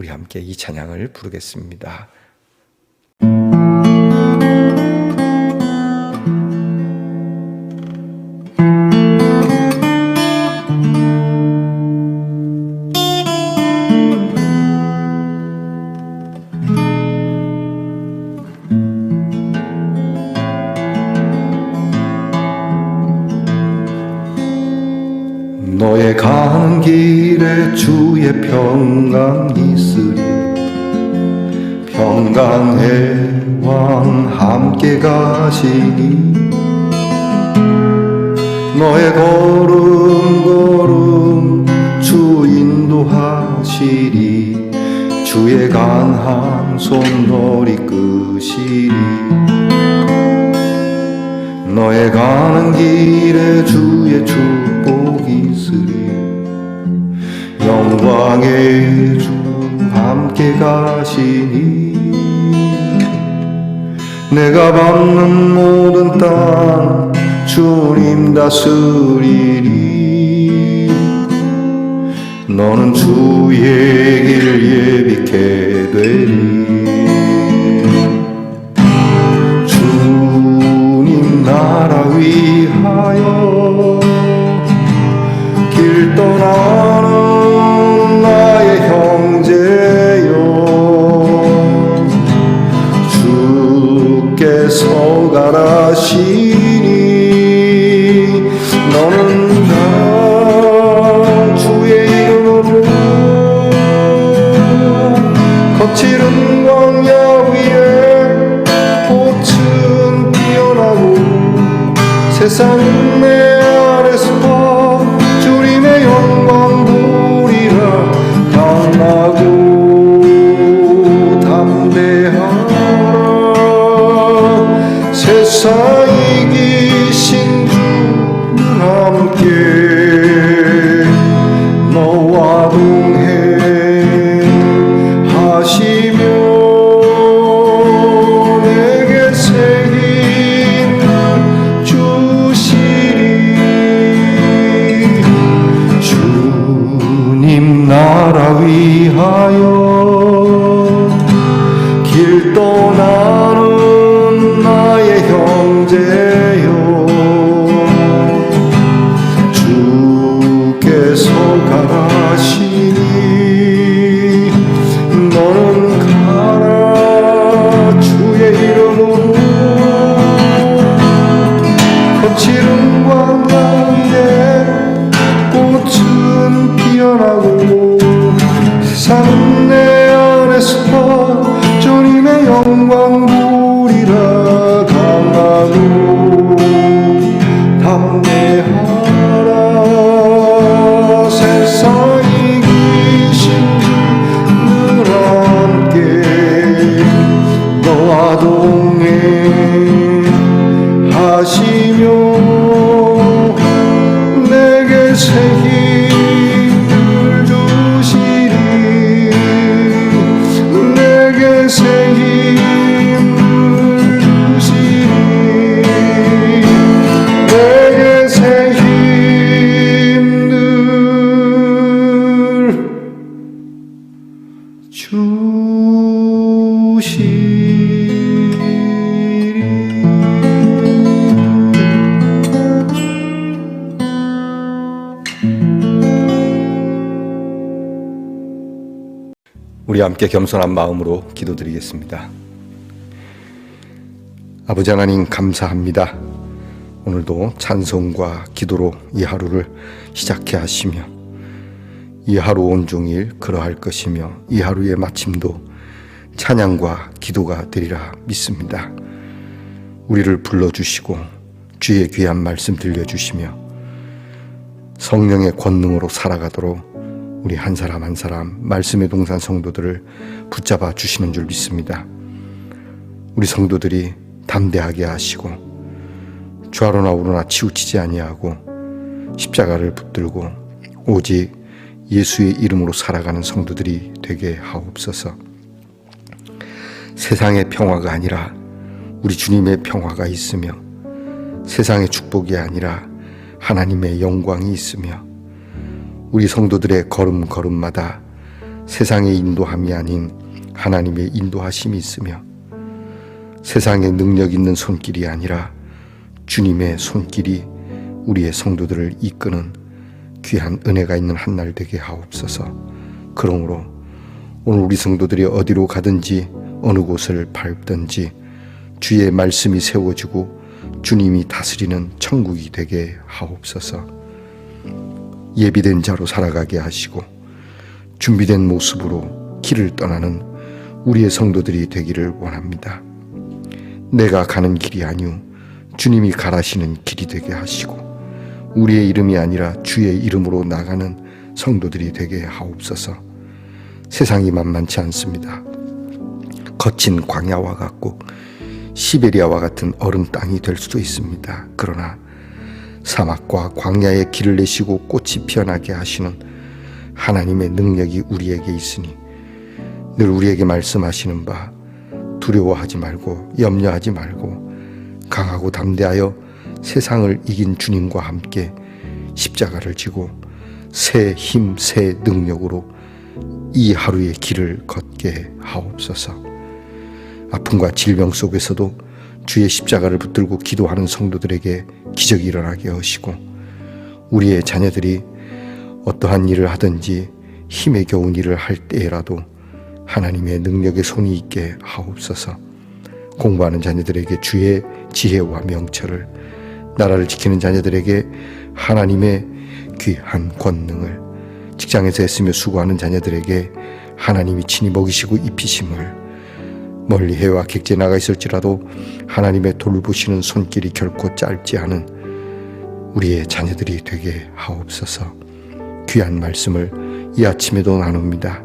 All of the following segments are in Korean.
우리 함께 이 찬양을 부르겠습니다. 너의 가는 길에 주의 평강 있으리. 평강의 왕 함께 가시니 너의 걸음 걸음 주 인도하시리. 주의 강한 손놀이 끄시리. 너의 가는 길에 주의 축 영광의 주 함께 가시니. 내가 받는 모든 땅 주님 다스리리. 너는 주의 길 예비케 되리. 주님 나라 위하여 길 떠나 가라시니 너는 나 주의 이름으로 거칠은 광야 위에 꽃은 피어나고 세상은 하시며 함께 겸손한 마음으로 기도드리겠습니다. 아버지 하나님 감사합니다. 오늘도 찬송과 기도로 이 하루를 시작해 하시며 이 하루 온종일 그러할 것이며 이 하루의 마침도 찬양과 기도가 되리라 믿습니다. 우리를 불러주시고 주의 귀한 말씀 들려주시며 성령의 권능으로 살아가도록 우리 한 사람 한 사람 말씀의 동산 성도들을 붙잡아 주시는 줄 믿습니다. 우리 성도들이 담대하게 하시고 좌로나 우로나 치우치지 아니하고 십자가를 붙들고 오직 예수의 이름으로 살아가는 성도들이 되게 하옵소서. 세상의 평화가 아니라 우리 주님의 평화가 있으며 세상의 축복이 아니라 하나님의 영광이 있으며 우리 성도들의 걸음걸음마다 세상의 인도함이 아닌 하나님의 인도하심이 있으며 세상의 능력 있는 손길이 아니라 주님의 손길이 우리의 성도들을 이끄는 귀한 은혜가 있는 한 날 되게 하옵소서. 그러므로 오늘 우리 성도들이 어디로 가든지 어느 곳을 밟든지 주의 말씀이 세워지고 주님이 다스리는 천국이 되게 하옵소서. 예비된 자로 살아가게 하시고 준비된 모습으로 길을 떠나는 우리의 성도들이 되기를 원합니다. 내가 가는 길이 아니오 주님이 가라시는 길이 되게 하시고 우리의 이름이 아니라 주의 이름으로 나가는 성도들이 되게 하옵소서. 세상이 만만치 않습니다. 거친 광야와 같고 시베리아와 같은 얼음 땅이 될 수도 있습니다. 그러나 사막과 광야의 길을 내시고 꽃이 피어나게 하시는 하나님의 능력이 우리에게 있으니 늘 우리에게 말씀하시는 바 두려워하지 말고 염려하지 말고 강하고 담대하여 세상을 이긴 주님과 함께 십자가를 지고 새 힘, 새 능력으로 이 하루의 길을 걷게 하옵소서. 아픔과 질병 속에서도 주의 십자가를 붙들고 기도하는 성도들에게 기적이 일어나게 하시고 우리의 자녀들이 어떠한 일을 하든지 힘에 겨운 일을 할 때라도 하나님의 능력의 손이 있게 하옵소서. 공부하는 자녀들에게 주의 지혜와 명철을 나라를 지키는 자녀들에게 하나님의 귀한 권능을 직장에서 애쓰며 수고하는 자녀들에게 하나님이 친히 먹이시고 입히심을 멀리 해와 객지에 나가 있을지라도 하나님의 돌보시는 손길이 결코 짧지 않은 우리의 자녀들이 되게 하옵소서. 귀한 말씀을 이 아침에도 나눕니다.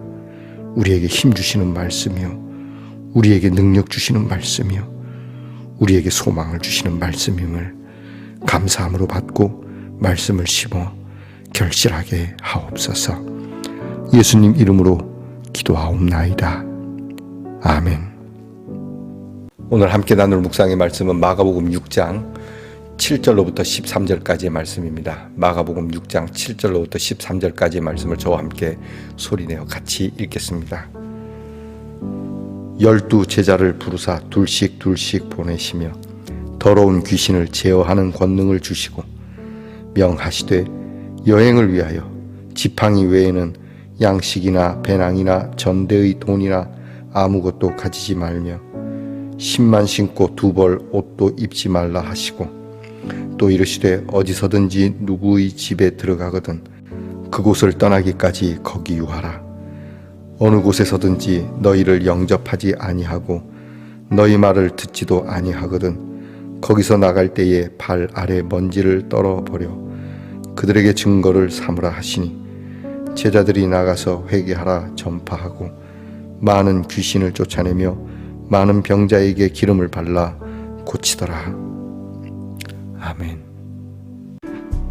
우리에게 힘 주시는 말씀이요. 우리에게 능력 주시는 말씀이요. 우리에게 소망을 주시는 말씀임을 감사함으로 받고 말씀을 심어 결실하게 하옵소서. 예수님 이름으로 기도하옵나이다. 아멘. 오늘 함께 나눌 묵상의 말씀은 마가복음 6장 7절로부터 13절까지의 말씀입니다. 마가복음 6장 7절로부터 13절까지의 말씀을 저와 함께 소리내어 같이 읽겠습니다. 열두 제자를 부르사 둘씩 둘씩 보내시며 더러운 귀신을 제어하는 권능을 주시고 명하시되 여행을 위하여 지팡이 외에는 양식이나 배낭이나 전대의 돈이나 아무것도 가지지 말며 신만 신고 두 벌 옷도 입지 말라 하시고 또 이르시되 어디서든지 누구의 집에 들어가거든 그곳을 떠나기까지 거기 유하라. 어느 곳에서든지 너희를 영접하지 아니하고 너희 말을 듣지도 아니하거든 거기서 나갈 때에 발 아래 먼지를 떨어 버려 그들에게 증거를 삼으라 하시니 제자들이 나가서 회개하라 전파하고 많은 귀신을 쫓아내며 많은 병자에게 기름을 발라 고치더라. 아멘.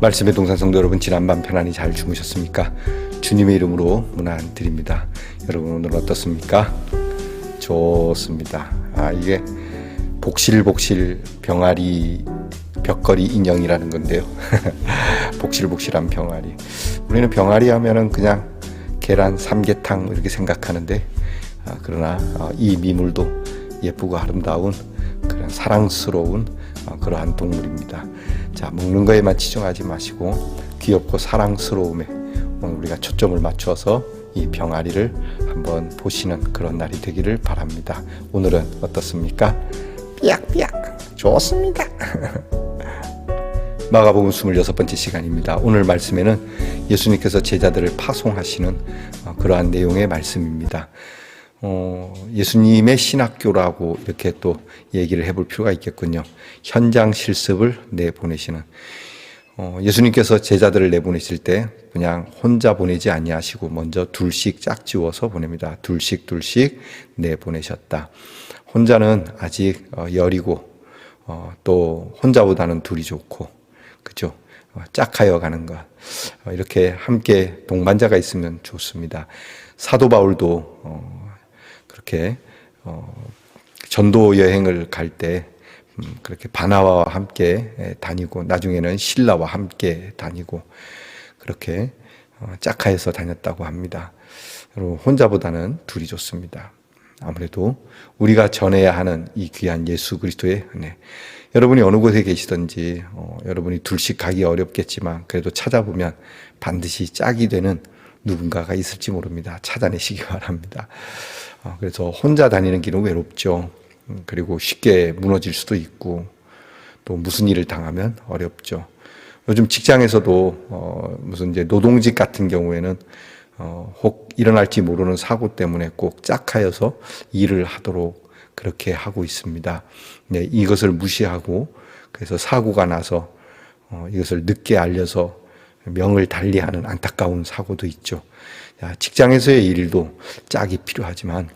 말씀의 동산 성도 여러분 지난밤 편안히 잘 주무셨습니까? 주님의 이름으로 문안 드립니다. 여러분 오늘 어떻습니까? 좋습니다. 아 이게 복실복실 병아리 벽걸이 인형이라는 건데요. 복실복실한 병아리. 우리는 병아리 하면은 그냥 계란 삼계탕 이렇게 생각하는데 아, 그러나 어, 이 미물도 예쁘고 아름다운 그런 사랑스러운 어, 그러한 동물입니다. 자 먹는 거에만 치중하지 마시고 귀엽고 사랑스러움에 오늘 우리가 초점을 맞춰서 이 병아리를 한번 보시는 그런 날이 되기를 바랍니다. 오늘은 어떻습니까? 삐약삐약 좋습니다. 마가복음 26번째 시간입니다. 오늘 말씀에는 예수님께서 제자들을 파송하시는 어, 그러한 내용의 말씀입니다. 어, 예수님의 신학교라고 이렇게 또 얘기를 해볼 필요가 있겠군요. 현장 실습을 내보내시는 어, 예수님께서 제자들을 내보내실 때 그냥 혼자 보내지 아니하시고 먼저 둘씩 짝지워서 보냅니다. 둘씩 둘씩 내보내셨다. 혼자는 아직 어, 열이고 어, 또 혼자보다는 둘이 좋고 그죠? 어, 짝하여 가는 것 어, 이렇게 함께 동반자가 있으면 좋습니다. 사도 바울도 어, 그렇게 어, 전도 여행을 갈때 음, 그렇게 바나바와 함께 에, 다니고 나중에는 신라와 함께 다니고 그렇게 어, 짝하여서 다녔다고 합니다. 혼자보다는 둘이 좋습니다. 아무래도 우리가 전해야 하는 이 귀한 예수 그리스도의 은혜. 여러분이 어느 곳에 계시든지 어, 여러분이 둘씩 가기 어렵겠지만 그래도 찾아보면 반드시 짝이 되는 누군가가 있을지 모릅니다. 찾아내시기 바랍니다. 어, 그래서 혼자 다니는 길은 외롭죠. 음, 그리고 쉽게 무너질 수도 있고 또 무슨 일을 당하면 어렵죠. 요즘 직장에서도 어, 무슨 이제 노동직 같은 경우에는 어, 혹 일어날지 모르는 사고 때문에 꼭 짝하여서 일을 하도록 그렇게 하고 있습니다. 네, 이것을 무시하고 그래서 사고가 나서 어, 이것을 늦게 알려서 명을 달리하는 안타까운 사고도 있죠. 자, 직장에서의 일도 짝이 필요하지만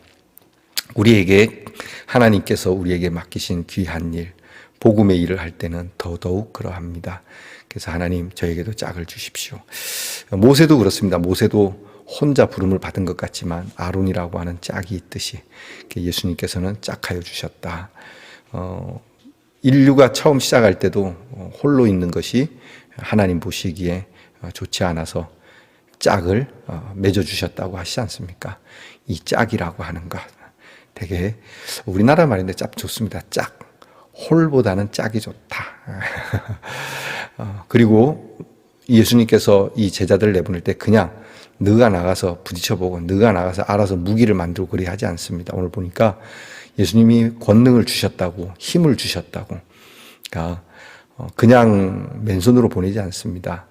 우리에게 하나님께서 우리에게 맡기신 귀한 일, 복음의 일을 할 때는 더더욱 그러합니다. 그래서 하나님 저에게도 짝을 주십시오. 모세도 그렇습니다. 모세도 혼자 부름을 받은 것 같지만 아론이라고 하는 짝이 있듯이 예수님께서는 짝하여 주셨다. 어, 인류가 처음 시작할 때도 홀로 있는 것이 하나님 보시기에 좋지 않아서 짝을 어, 맺어 주셨다고 하시지 않습니까? 이 짝이라고 하는 것 되게 우리나라 말인데 짭 좋습니다. 짝 홀보다는 짝이 좋다. 어, 그리고 예수님께서 이 제자들을 내보낼 때 그냥 너가 나가서 부딪혀보고 너가 나가서 알아서 무기를 만들고 그리 하지 않습니다. 오늘 보니까 예수님이 권능을 주셨다고 힘을 주셨다고 그러니까 어, 그냥 맨손으로 보내지 않습니다.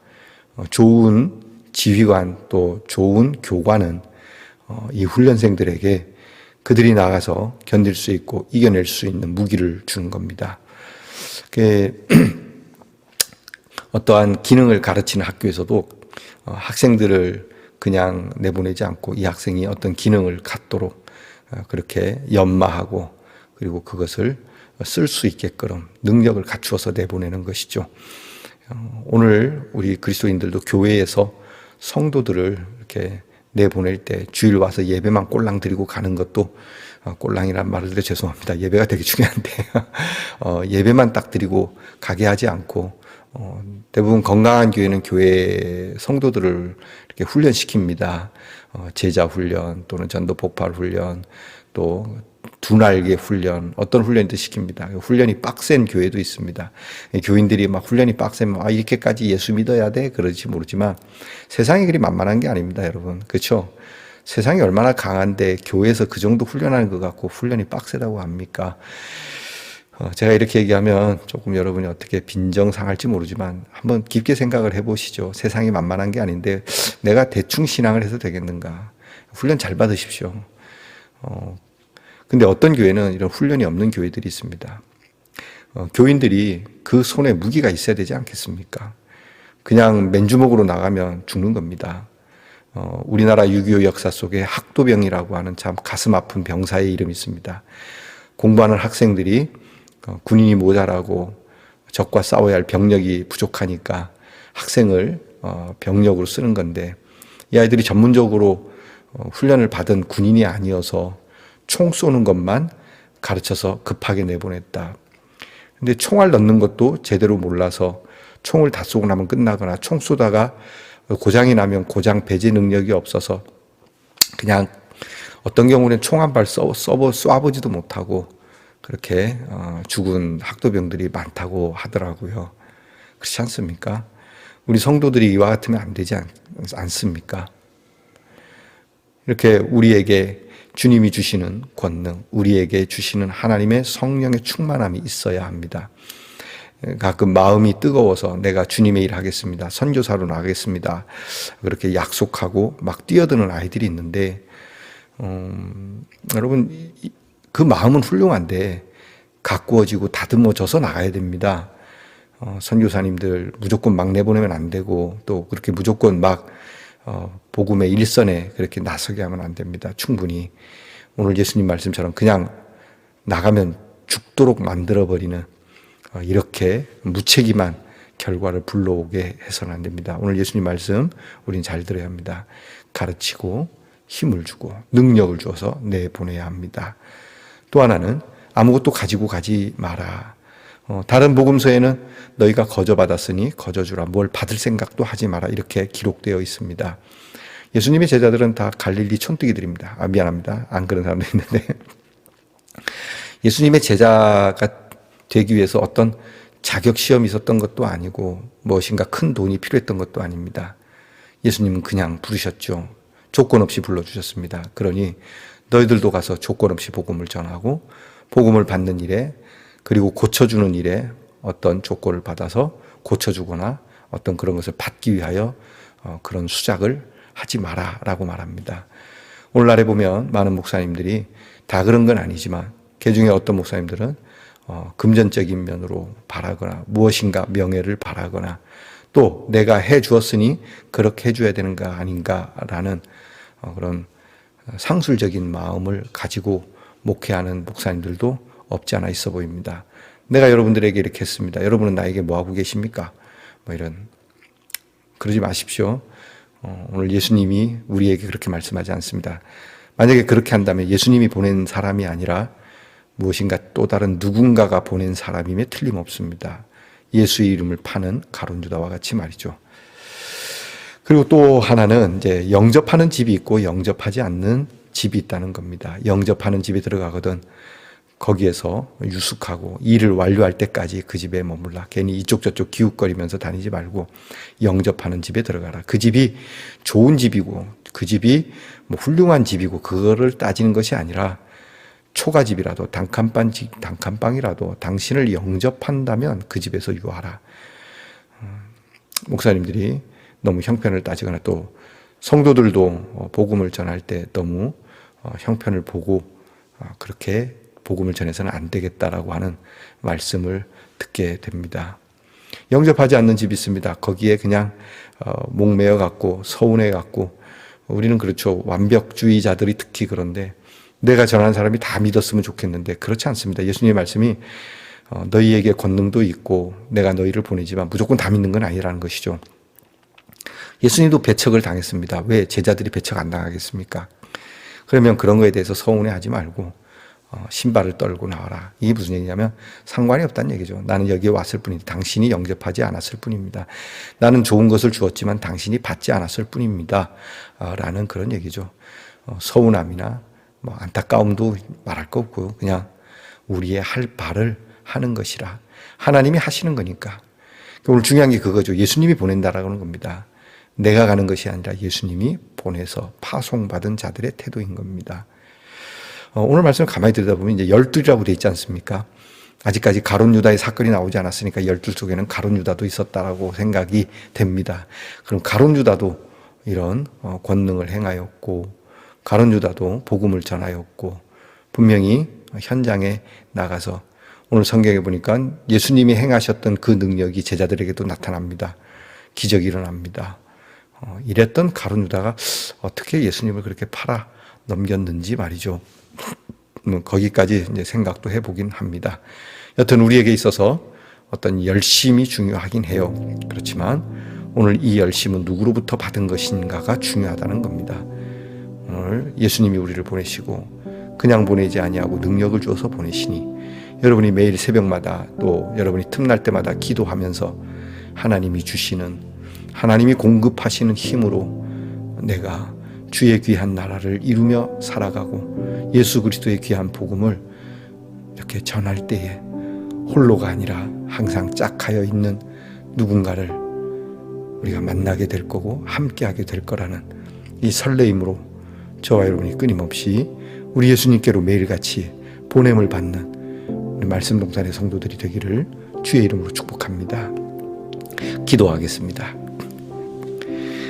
어, 좋은 지휘관 또 좋은 교관은 어, 이 훈련생들에게 그들이 나가서 견딜 수 있고 이겨낼 수 있는 무기를 주는 겁니다. 어떠한 기능을 가르치는 학교에서도 학생들을 그냥 내보내지 않고 이 학생이 어떤 기능을 갖도록 그렇게 연마하고 그리고 그것을 쓸 수 있게끔 능력을 갖추어서 내보내는 것이죠. 어, 오늘 우리 그리스도인들도 교회에서 성도들을 이렇게 내보낼 때 주일 와서 예배만 꼴랑 드리고 가는 것도 어, 꼴랑이란 말을 드려 죄송합니다. 예배가 되게 중요한데 어, 예배만 딱 드리고 가게 하지 않고 어, 대부분 건강한 교회는 교회 성도들을 이렇게 훈련시킵니다. 어, 제자 훈련 또는 전도 폭발 훈련 또두 날개 훈련, 어떤 훈련도 시킵니다. 훈련이 빡센 교회도 있습니다. 교인들이 막 훈련이 빡세면, 아, 이렇게까지 예수 믿어야 돼? 그러지 모르지만 세상이 그리 만만한 게 아닙니다, 여러분. 그렇죠? 세상이 얼마나 강한데 교회에서 그 정도 훈련하는 것 같고 훈련이 빡세다고 합니까? 어, 제가 이렇게 얘기하면 조금 여러분이 어떻게 빈정상할지 모르지만 한번 깊게 생각을 해보시죠. 세상이 만만한 게 아닌데 내가 대충 신앙을 해서 되겠는가? 훈련 잘 받으십시오. 어, 근데 어떤 교회는 이런 훈련이 없는 교회들이 있습니다. 어, 교인들이 그 손에 무기가 있어야 되지 않겠습니까? 그냥 맨주먹으로 나가면 죽는 겁니다. 어, 우리나라 6.25 역사 속에 학도병이라고 하는 참 가슴 아픈 병사의 이름이 있습니다. 공부하는 학생들이 어, 군인이 모자라고 적과 싸워야 할 병력이 부족하니까 학생을 어, 병력으로 쓰는 건데 이 아이들이 전문적으로 어, 훈련을 받은 군인이 아니어서 총 쏘는 것만 가르쳐서 급하게 내보냈다. 근데 총알 넣는 것도 제대로 몰라서 총을 다 쏘고 나면 끝나거나 총 쏘다가 고장이 나면 고장 배제 능력이 없어서 그냥 어떤 경우는 총 한 발 써, 써보, 쏴보지도 못하고 그렇게 어, 죽은 학도병들이 많다고 하더라고요. 그렇지 않습니까? 우리 성도들이 이와 같으면 안 되지 않, 않습니까? 이렇게 우리에게 주님이 주시는 권능, 우리에게 주시는 하나님의 성령의 충만함이 있어야 합니다. 가끔 마음이 뜨거워서 내가 주님의 일 하겠습니다. 선교사로 나가겠습니다. 그렇게 약속하고 막 뛰어드는 아이들이 있는데, 음, 여러분, 이- 그 마음은 훌륭한데, 가꾸어지고 다듬어져서 나가야 됩니다. 어, 선교사님들 무조건 막 내보내면 안 되고, 또 그렇게 무조건 막, 어, 복음의 일선에 그렇게 나서게 하면 안 됩니다. 충분히. 오늘 예수님 말씀처럼 그냥 나가면 죽도록 만들어버리는 어, 이렇게 무책임한 결과를 불러오게 해서는 안 됩니다. 오늘 예수님 말씀 우린 잘 들어야 합니다. 가르치고 힘을 주고 능력을 주어서 내보내야 합니다. 또 하나는 아무것도 가지고 가지 마라. 어, 다른 복음서에는 너희가 거저 받았으니 거저 주라. 뭘 받을 생각도 하지 마라. 이렇게 기록되어 있습니다. 예수님의 제자들은 다 갈릴리 촌뜨기들입니다. 아, 미안합니다. 안 그런 사람도 있는데. 예수님의 제자가 되기 위해서 어떤 자격 시험이 있었던 것도 아니고 무엇인가 큰 돈이 필요했던 것도 아닙니다. 예수님은 그냥 부르셨죠. 조건 없이 불러주셨습니다. 그러니 너희들도 가서 조건 없이 복음을 전하고 복음을 받는 일에 그리고 고쳐주는 일에 어떤 조건을 받아서 고쳐주거나 어떤 그런 것을 받기 위하여 어, 그런 수작을 하지 마라라고 말합니다. 오늘날에 보면 많은 목사님들이 다 그런 건 아니지만 그 중에 어떤 목사님들은 어, 금전적인 면으로 바라거나 무엇인가 명예를 바라거나 또 내가 해 주었으니 그렇게 해 줘야 되는 거 아닌가라는 어, 그런 상술적인 마음을 가지고 목회하는 목사님들도 없지 않아 있어 보입니다. 내가 여러분들에게 이렇게 했습니다. 여러분은 나에게 뭐 하고 계십니까? 뭐 이런 그러지 마십시오. 어, 오늘 예수님이 우리에게 그렇게 말씀하지 않습니다. 만약에 그렇게 한다면 예수님이 보낸 사람이 아니라 무엇인가 또 다른 누군가가 보낸 사람임에 틀림없습니다. 예수의 이름을 파는 가론 유다와 같이 말이죠. 그리고 또 하나는 이제 영접하는 집이 있고 영접하지 않는 집이 있다는 겁니다. 영접하는 집에 들어가거든 거기에서 유숙하고 일을 완료할 때까지 그 집에 머물라. 괜히 이쪽 저쪽 기웃거리면서 다니지 말고 영접하는 집에 들어가라. 그 집이 좋은 집이고 그 집이 뭐 훌륭한 집이고 그거를 따지는 것이 아니라 초가집이라도 단칸방 집 단칸방이라도 당신을 영접한다면 그 집에서 유하라. 음, 목사님들이 너무 형편을 따지거나 또 성도들도 어, 복음을 전할 때 너무 어, 형편을 보고 어, 그렇게 복음을 전해서는 안 되겠다라고 하는 말씀을 듣게 됩니다. 영접하지 않는 집이 있습니다. 거기에 그냥 목매어 갖고 서운해 갖고 우리는 그렇죠. 완벽주의자들이 특히 그런데 내가 전하는 사람이 다 믿었으면 좋겠는데 그렇지 않습니다. 예수님의 말씀이 어, 너희에게 권능도 있고 내가 너희를 보내지만 무조건 다 믿는 건 아니라는 것이죠. 예수님도 배척을 당했습니다. 왜 제자들이 배척 안 당하겠습니까? 그러면 그런 거에 대해서 서운해 하지 말고 어, 신발을 떨고 나와라. 이게 무슨 얘기냐면 상관이 없다는 얘기죠. 나는 여기에 왔을 뿐인데 당신이 영접하지 않았을 뿐입니다. 나는 좋은 것을 주었지만 당신이 받지 않았을 뿐입니다. 어, 라는 그런 얘기죠. 어, 서운함이나 뭐 안타까움도 말할 거 없고요. 그냥 우리의 할 바를 하는 것이라. 하나님이 하시는 거니까. 오늘 중요한 게 그거죠. 예수님이 보낸다라고 하는 겁니다. 내가 가는 것이 아니라 예수님이 보내서 파송받은 자들의 태도인 겁니다. 어, 오늘 말씀을 가만히 들여다보면 이제 열둘이라고 되어 있지 않습니까? 아직까지 가론 유다의 사건이 나오지 않았으니까 열둘 속에는 가론 유다도 있었다라고 생각이 됩니다. 그럼 가론 유다도 이런 어, 권능을 행하였고 가론 유다도 복음을 전하였고 분명히 현장에 나가서 오늘 성경에 보니까 예수님이 행하셨던 그 능력이 제자들에게도 나타납니다. 기적이 일어납니다. 어, 이랬던 가론 유다가 어떻게 예수님을 그렇게 팔아 넘겼는지 말이죠. 뭐 거기까지 이제 생각도 해보긴 합니다. 여튼 우리에게 있어서 어떤 열심이 중요하긴 해요. 그렇지만 오늘 이 열심은 누구로부터 받은 것인가가 중요하다는 겁니다. 오늘 예수님이 우리를 보내시고 그냥 보내지 아니하고 능력을 주어서 보내시니 여러분이 매일 새벽마다 또 여러분이 틈날 때마다 기도하면서 하나님이 주시는 하나님이 공급하시는 힘으로 내가 주의 귀한 나라를 이루며 살아가고 예수 그리스도의 귀한 복음을 이렇게 전할 때에 홀로가 아니라 항상 짝하여 있는 누군가를 우리가 만나게 될 거고 함께하게 될 거라는 이 설레임으로 저와 여러분이 끊임없이 우리 예수님께로 매일같이 보냄을 받는 우리 말씀 동산의 성도들이 되기를 주의 이름으로 축복합니다. 기도하겠습니다.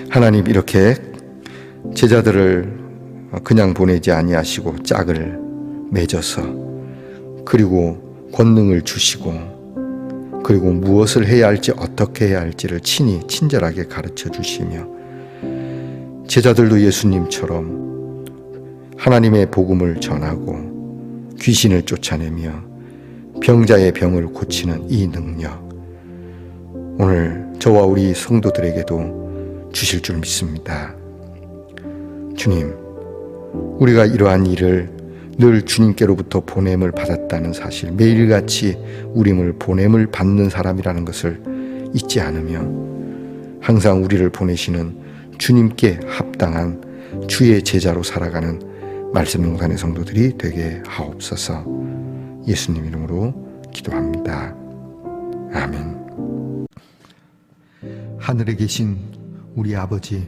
하나님 이렇게 제자들을 그냥 보내지 아니하시고 짝을 맺어서 그리고 권능을 주시고 그리고 무엇을 해야 할지 어떻게 해야 할지를 친히 친절하게 가르쳐 주시며 제자들도 예수님처럼 하나님의 복음을 전하고 귀신을 쫓아내며 병자의 병을 고치는 이 능력 오늘 저와 우리 성도들에게도 주실 줄 믿습니다. 주님, 우리가 이러한 일을 늘 주님께로부터 보냄을 받았다는 사실, 매일같이 우림을 보냄을 받는 사람이라는 것을 잊지 않으며 항상 우리를 보내시는 주님께 합당한 주의 제자로 살아가는 말씀 용산의 성도들이 되게 하옵소서 예수님 이름으로 기도합니다. 아멘. 하늘에 계신 우리 아버지,